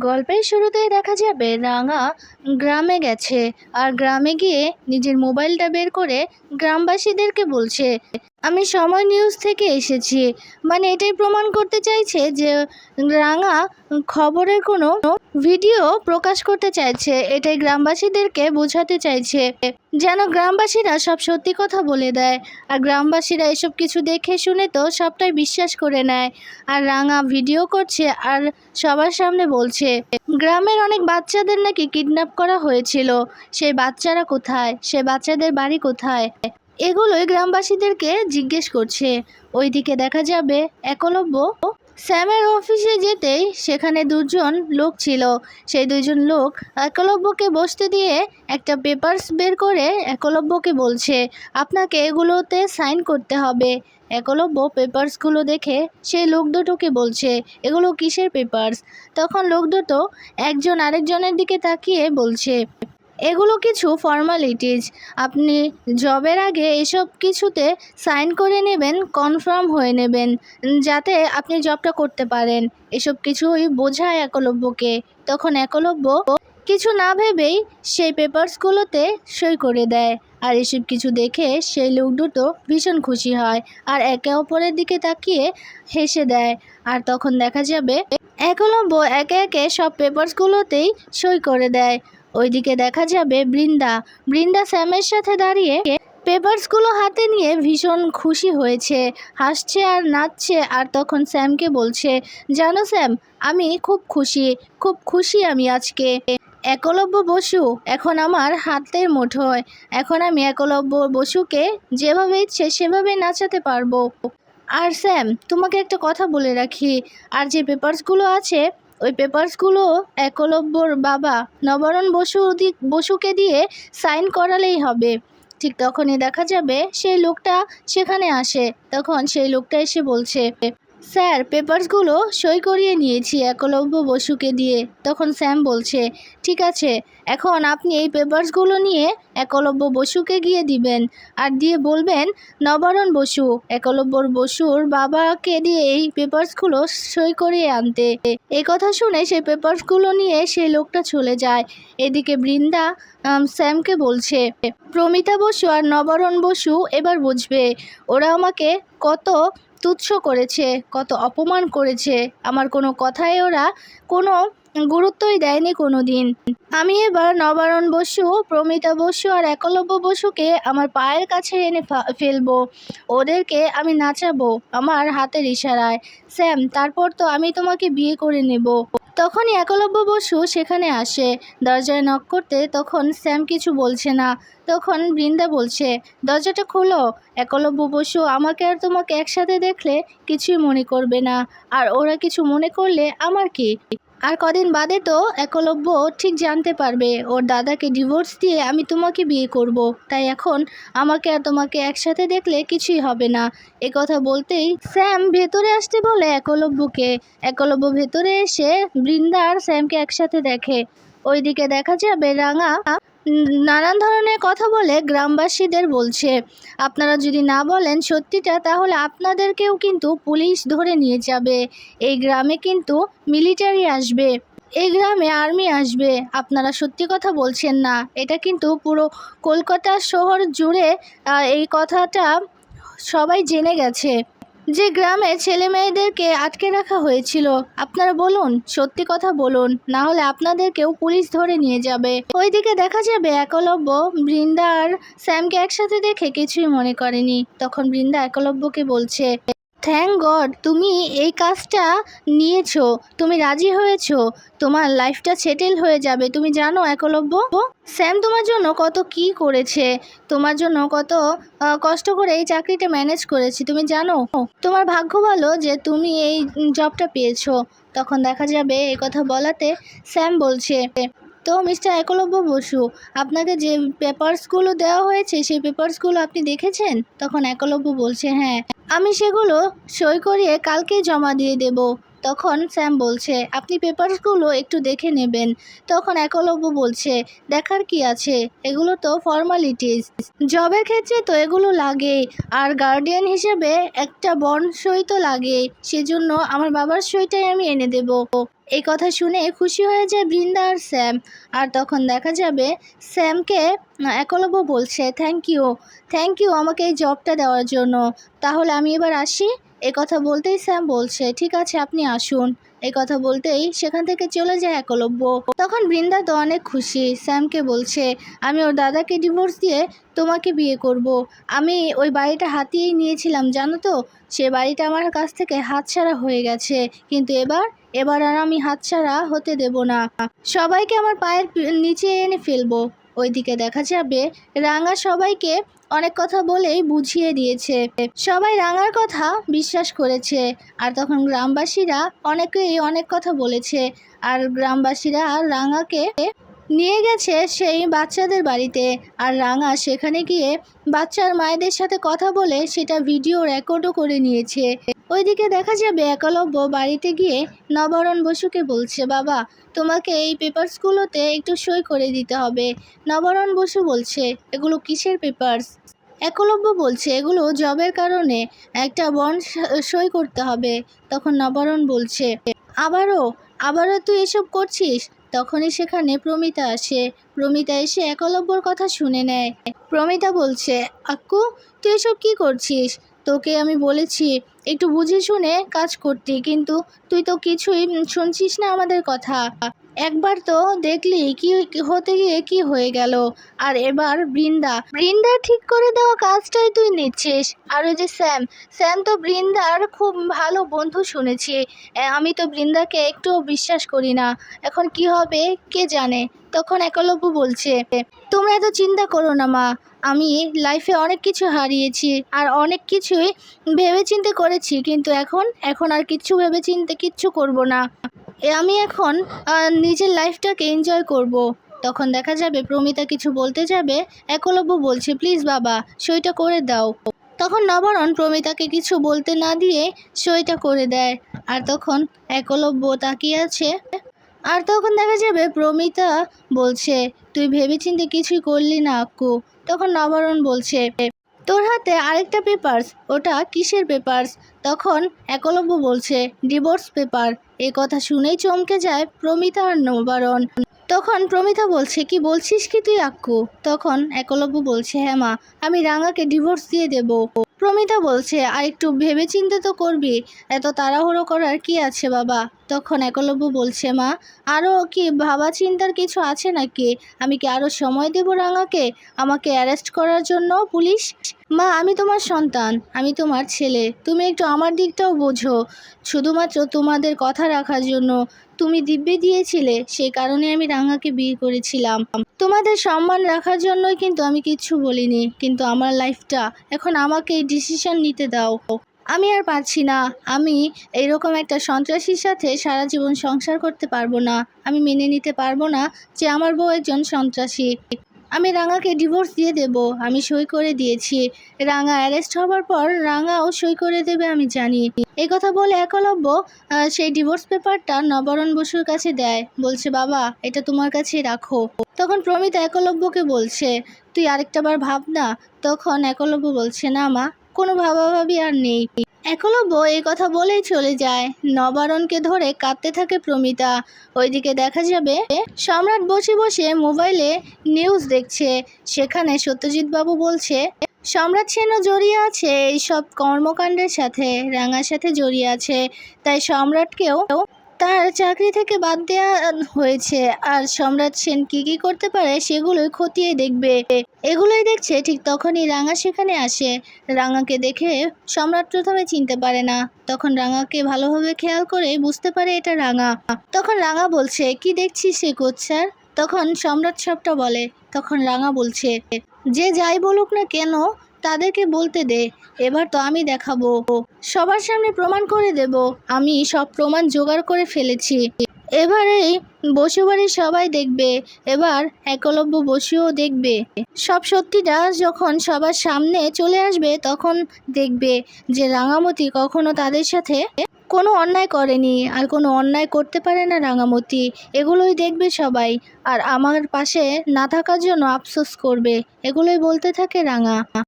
গল্পের শুরুতেই দেখা যাবে রাঙা গ্রামে গেছে। আর গ্রামে গিয়ে নিজের মোবাইলটা বের করে গ্রামবাসীদেরকে বলছে আমি সময় নিউজ থেকে এসেছি। মানে এটাই প্রমাণ করতে চাইছে যে রাঙা খবরের কোনো ভিডিও প্রকাশ করতে চাইছে। এটাই গ্রামবাসীদেরকে বোঝাতে চাইছে যেন গ্রামবাসীরা সব সত্যি কথা বলে দেয়। আর গ্রামবাসীরা এসব কিছু দেখে শুনে তো সবটাই বিশ্বাস করে নেয়। আর রাঙা ভিডিও করছে আর সবার সামনে বলছে, গ্রামের অনেক বাচ্চাদের নাকি কিডন্যাপ করা হয়েছিল। সেই বাচ্চারা কোথায়? সে বাচ্চাদের বাড়ি কোথায়? এগুলোই গ্রামবাসীদেরকে জিজ্ঞেস করছে। ওইদিকে দেখা যাবে একলব্য স্যামের অফিসে যেতেই সেখানে দুজন লোক ছিল। সেই দুজন লোক একলব্যকে বসতে দিয়ে একটা পেপারস বের করে একলব্যকে বলছে, আপনাকে এগুলোতে সাইন করতে হবে। একলব্য পেপারসগুলো দেখে সেই লোক দুটোকে বলছে, এগুলো কিসের পেপারস? তখন লোক দুটো একজন আরেকজনের দিকে তাকিয়ে বলছে এগুলো কিছু ফর্মালিটিজ আপনি জবের আগে এসব কিছুতে সাইন করে নেবেন কনফার্ম হয়ে নেবেন যাতে আপনি জবটা করতে পারেন। এসব কিছুই বোঝায় একলব্যকে। তখন একলব্য কিছু না ভেবেই সেই পেপারসগুলোতে সই করে দেয়। আর এসব কিছু দেখে সেই লোক দুটো ভীষণ খুশি হয় আর একে অপরের দিকে তাকিয়ে হেসে দেয়। আর তখন দেখা যাবে, একলব্য একে একে সব পেপারসগুলোতেই সই করে দেয়। ওইদিকে দেখা যাবে বৃন্দা। বৃন্দা স্যামের সাথে দাঁড়িয়ে পেপারসগুলো হাতে নিয়ে ভীষণ খুশি হয়েছে। হাসছে আর নাচছে আর তখন স্যামকে বলছে, জানো স্যাম, আমি খুব খুশি খুব খুশি আমি আজকে। একলব্য বসু, এখন আমার হাতের মুঠোয়। এখন আমি একলব্য বসুকে যেভাবে ইচ্ছে সেভাবে নাচাতে পারব। আর স্যাম, তোমাকে একটা কথা বলে রাখি। আর যে পেপারসগুলো আছে ওই পেপারসগুলো একলব্যর বাবা নবরণ বসু বসুকে দিয়ে সাইন করালেই হবে। ঠিক তখনই দেখা যাবে সেই লোকটা সেখানে আসে। তখন সেই লোকটা এসে বলছে স্যার, পেপারসগুলো সই করিয়ে নিয়েছি একলব্য বসুকে দিয়ে। তখন স্যাম বলছে, ঠিক আছে, এখন আপনি এই পেপারসগুলো নিয়ে একলব্য বসুকে গিয়ে দিবেন আর দিয়ে বলবেন, নবরণ বসু, একলব্যর বসুর বাবাকে দিয়ে এই পেপারসগুলো সই করিয়ে আনতে। এই কথা শুনে সেই পেপারসগুলো নিয়ে সেই লোকটা চলে যায়। এদিকে বৃন্দা স্যামকে বলছে, প্রমিতা বসু আর নবরণ বসু এবার বুঝবে। ওরা আমাকে কত তুচ্ছ করেছে কত অপমান করেছে আমার কোনো কথায় ওরা কোনো গুরুত্বই দেয়নি কোনো দিন আমি এবার নবারণ বসু, প্রমিতা বসু আর একলব্য বসুকে আমার পায়ের কাছে এনে ফেলব। ওদেরকে আমি নাচাবো আমার হাতের ইশারায়। স্যাম, তারপর তো আমি তোমাকে বিয়ে করে নেব। তখনই একলব্য বসু সেখানে আসে। দরজায় নক করতে তখন স্যাম কিছু বলছে না। তখন বৃন্দা বলছে, দরজাটা খোলো। একলব্য বসু, আমাকে আর তোমাকে একসাথে দেখলে কিছুই মনে করবে না। আর ওরা কিছু মনে করলে আমার কি? আর কদিন বাদে তো একলব্য ঠিক জানতে পারবে, ওর দাদাকে ডিভোর্স দিয়ে আমি তোমাকে বিয়ে করব। তাই এখন আমাকে আর তোমাকে একসাথে দেখলে কিছুই হবে না। এ কথা বলতেই স্যাম ভেতরে আসতে বলে একলব্যকে। একলব্য ভেতরে এসে বৃন্দা আর স্যামকে একসাথে দেখে। ওইদিকে দেখা যাবে রাঙা নানান ধরনের কথা বলে গ্রামবাসীদের বলছে। আপনারা যদি না বলেন সত্যিটা, তাহলে আপনাদেরকেও কিন্তু পুলিশ ধরে নিয়ে যাবে। এই গ্রামে কিন্তু মিলিটারি আসবে। এই গ্রামে আর্মি আসবে। আপনারা সত্যি কথা বলছেন না। এটা কিন্তু পুরো কলকাতা শহর জুড়ে এই কথাটা সবাই জেনে গেছে। যে গ্রামে ছেলে মেয়েদেরকে আটকে রাখা হয়েছিল, আপনারা বলুন, সত্যি কথা বলুন, না হলে আপনাদেরকেও পুলিশ ধরে নিয়ে যাবে। ওইদিকে দেখা যাবে একলব্য বৃন্দা আর স্যামকে একসাথে দেখে কিছুই মনে করেনি। তখন বৃন্দা একলব্যকে বলছে থ্যাংক গড তুমি এই কাজটা নিয়েছো, তুমি রাজি হয়েছো, তোমার লাইফটা সেটেল হয়ে যাবে, তুমি জানো একলব্য? স্যাম তোমার জন্য কত কি করেছে, তোমার জন্য কত কষ্ট করে এই চাকরিটা ম্যানেজ করেছি, তুমি জানো? তোমার ভাগ্য ভালো যে তুমি এই জবটা পেয়েছ। তখন দেখা যাবে এই কথা বলাতে স্যাম বলছে। তো মিস্টার একলব্য বসু আপনাকে যে পেপারসগুলো দেওয়া হয়েছে, সেই পেপারসগুলো আপনি দেখেছেন? তখন একলব্য বলছে হ্যাঁ আমি সেগুলো সই করিয়ে কালকেই জমা দিয়ে দেব। তখন স্যাম বলছে, আপনি পেপারসগুলো একটু দেখে নেবেন। তখন একলব্য বলছে, দেখার কি আছে? এগুলো তো ফর্মালিটিস। জবের ক্ষেত্রে তো এগুলো লাগে, আর গার্ডিয়ান হিসেবে একটা বন সই তো লাগে, সেজন্য আমার বাবার সইটাই আমি এনে দেব। এই কথা শুনে খুশি হয়ে যায় বৃন্দা আর স্যাম। আর তখন দেখা যাবে স্যামকে একলব্য বলছে, থ্যাংক ইউ থ্যাংক ইউ আমাকে এই জবটা দেওয়ার জন্য। তাহলে আমি এবার আসি? এ কথা বলতেই স্যাম বলছে, ঠিক আছে, আপনি আসুন। এই কথা বলতেই সেখান থেকে চলে যায় একলব্য। তখন বৃন্দা তো অনেক খুশি। স্যামকে বলছে, আমি ওর দাদাকে ডিভোর্স দিয়ে তোমাকে বিয়ে করব। আমি ওই বাড়িটা হাতিয়েই নিয়েছিলাম, জানো তো? সে বাড়িটা আমার কাছ থেকে হাতছাড়া হয়ে গেছে। কিন্তু এবার এবার আর আমি হাতছাড়া হতে দেব না। সবাইকে আমার পায়ের নিচে এনে ফেলব। ওইদিকে দেখা যাবে রাঙা সবাইকে অনেক কথা বলেই বুঝিয়ে দিয়েছে। সবাই রাঙার কথা বিশ্বাস করেছে। আর তখন গ্রামবাসীরা অনেকেই অনেক কথা বলেছে। আর গ্রামবাসীরা রাঙাকে নিয়ে গেছে সেই বাচ্চাদের বাড়িতে। আর রাঙা সেখানে গিয়ে বাচ্চার মায়েদের সাথে কথা বলে সেটা ভিডিও রেকর্ডও করে নিয়েছে। ওইদিকে দেখা যাবে একলব্য বাড়িতে গিয়ে নবরণ বসুকে বলছে, বাবা, তোমাকে এই পেপারসগুলোতে একটু সই করে দিতে হবে। নবরণ বসু বলছে, এগুলো কিসের পেপারস? একলব্য বলছে, এগুলো জবের কারণে একটা বন্ড সই করতে হবে। তখন নবরণ বলছে, আবারও আবারও তুই এসব করছিস? তখনই সেখানে প্রমিতা আসে। প্রমিতা এসে একলব্যর কথা শুনে নেয়। প্রমিতা বলছে, আক্কু, তুই এসব কী করছিস? তোকে আমি বলেছি, একটু বুঝে শুনে কাজ করতে, কিন্তু তুই তো কিছুই শুনছিস না আমাদের কথা। একবার তো দেখলি কি হতে গিয়ে কি হয়ে গেল। আর এবার বৃন্দা বৃন্দা ঠিক করে দেওয়া কাজটাই তুই নিচ্ছিস। আর ওই যে স্যাম স্যাম তো বৃন্দার খুব ভালো বন্ধু শুনেছি। আমি তো বৃন্দাকে একটুও বিশ্বাস করি না। এখন কি হবে কে জানে? তখন একলব্য বলছে, তোমরা এত চিন্তা করো না মা। আমি লাইফে অনেক কিছু হারিয়েছি আর অনেক কিছুই ভেবে চিন্তে করেছি। কিন্তু এখন এখন আর কিচ্ছু ভেবে চিন্তে কিচ্ছু করব না। আমি এখন নিজের লাইফটাকে এনজয় করব। তখন দেখা যাবে প্রমিতা কিছু বলতে যাবে, একলব্য বলছে প্লিজ বাবা, সইটা করে দাও। তখন নবরণ প্রমিতাকে কিছু বলতে না দিয়ে সইটা করে দেয়। আর তখন একলব্য তাকিয়ে আছে। আর তখন দেখা যাবে প্রমিতা বলছে, তুই ভেবেচিন্তে কিছুই করলি না আক্কু। তখন নবরণ বলছে, তোর হাতে আরেকটা পেপারস ওটা কিসের পেপারস তখন একলব্য বলছে ডিভোর্স পেপার এই কথা শুনেই চমকে যায় প্রমিতা আর নবরণ। তখন প্রমিতা বলছে, কি বলছিস কি তুই আক্কু? তখন একলব্য বলছে হ্যাঁ মা, আমি রাঙাকে ডিভোর্স দিয়ে দেব। প্রমিতা বলছে, আর একটু ভেবে চিন্তে তো করবি, এত তাড়াহুড়ো করার কি আছে বাবা? তখন একলব্য বলছে, মা আরও কি ভাবা চিন্তার কিছু আছে নাকি? আমি কি আরও সময় দেব রাঙাকে? আমাকে অ্যারেস্ট করার জন্য পুলিশ? মা, আমি তোমার সন্তান, আমি তোমার ছেলে। তুমি একটু আমার দিকটাও বোঝো। শুধুমাত্র তোমাদের কথা রাখার জন্য তুমি দিব্যে দিয়েছিলে সেই কারণে আমি রাঙাকে বিয়ে করেছিলাম। তোমাদের সম্মান রাখার জন্যই কিন্তু আমি কিচ্ছু বলিনি, কিন্তু আমার লাইফটা, এখন আমাকে এই ডিসিশন নিতে দাও। আমি আর পারছি না। আমি এইরকম একটা সন্ত্রাসীর সাথে সারা জীবন সংসার করতে পারব না। আমি মেনে নিতে পারব না যে আমার বউ একজন সন্ত্রাসী। আমি রাঙাকে ডিভোর্স দিয়ে দেব, আমি সই করে দিয়েছি। রাঙা অ্যারেস্ট হওয়ার পর রাঙাও সই করে দেবে আমি জানি। এই কথা বলে একলব্য সেই ডিভোর্স পেপারটা নবরণ বসুর কাছে দেয়। বলছে, বাবা, এটা তোমার কাছেই রাখো। তখন প্রমিতা একলব্যকে বলছে, তুই আরেকটা বার ভাব না তখন একলব্য বলছে, না মা, কোনো ভাবাভাবি আর নেই। একলব্য এই কথা বলেই চলে যায়। নবারণকে ধরে কাঁদতে থাকে প্রমিতা। ওইদিকে দেখা যাবে, সম্রাট বসে বসে মোবাইলে নিউজ দেখছে। সেখানে সত্যজিৎ বাবু বলছে, সম্রাট সেনও জড়িয়ে আছে এই সব কর্মকাণ্ডের সাথে, রাঙার সাথে জড়িয়ে আছে। তাই সম্রাটকেও তার চাকরি থেকে বাদ দেওয়া হয়েছে। আর সম্রাট সেন কি কি করতে পারে সেগুলোই খতিয়ে দেখবে। এগুলোই দেখছে ঠিক তখনই রাঙা সেখানে আসে। রাঙাকে দেখে সম্রাট প্রথমে চিনতে পারে না। তখন রাঙাকে ভালোভাবে খেয়াল করে বুঝতে পারে এটা রাঙা। তখন রাঙা বলছে, কি দেখছিস সে কোচ্ছার তখন সম্রাট সবটা বলে। তখন রাঙা বলছে, যে যাই বলুক না কেন, তাদেরকে বলতে দে। এবার তো আমি দেখাবো। সবার সামনে প্রমাণ করে দেব। আমি সব প্রমাণ জোগাড় করে ফেলেছি। এবারেই বসু বাড়ির সবাই দেখবে, এবার একলব্য বসুও দেখবে। সব সত্যিটা যখন সবার সামনে চলে আসবে, তখন দেখবে যে রাঙামতি কখনো তাদের সাথে কোনো অন্যায় করেনি, আর কোনো অন্যায় করতে পারে না রাঙামতি। এগুলোই দেখবে সবাই, আর আমার পাশে না থাকার জন্য আফসোস করবে। এগুলোই বলতে থাকে রাঙা।